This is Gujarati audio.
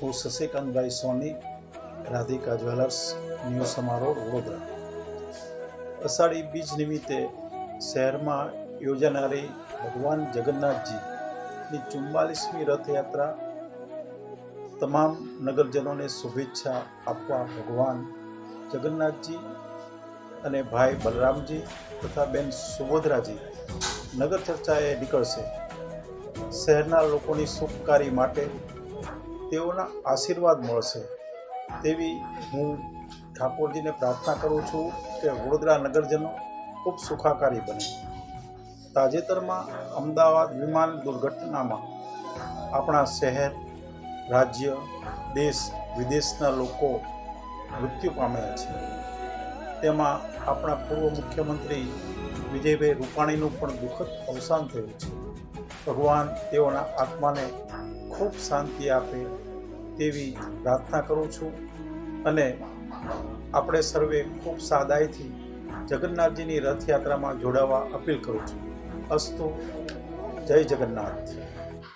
હું શશિકાંતભાઈ સોની, રાધિકા જ્વેલર્સ ન્યૂ સમારોહ, વડોદરા. અષાઢી બીજ નિમિત્તે શહેરમાં યોજાનારી ભગવાન જગન્નાથજીની ચુમ્માલીસમી રથયાત્રા તમામ નગરજનોને શુભેચ્છા આપવા ભગવાન જગન્નાથજી અને ભાઈ બલરામજી તથા બેન સુભદ્રાજી નગર ચર્ચાએ નીકળશે. શહેરના લોકોની સુખકારી માટે તેઓના આશીર્વાદ મળશે. તેવી હું ઠાકોરજીને પ્રાર્થના કરું છું કે વડોદરા નગરજનો ખૂબ સુખાકારી બને. તાજેતરમાં અમદાવાદ વિમાન દુર્ઘટનામાં આપણા શહેર, રાજ્ય, દેશ, વિદેશના લોકો મૃત્યુ પામ્યા છે. તેમાં આપણા પૂર્વ મુખ્યમંત્રી વિજયભાઈ રૂપાણીનું પણ દુઃખદ અવસાન થયું છે. ભગવાન તેઓના આત્માને ખૂબ શાંતિ આપે તેવી પ્રાર્થના કરું છું. અને આપણે સર્વે ખૂબ સાદાઈથી જગન્નાથજીની રથયાત્રામાં જોડાવા અપીલ કરું છું. અસ્તુ, જય જગન્નાથ.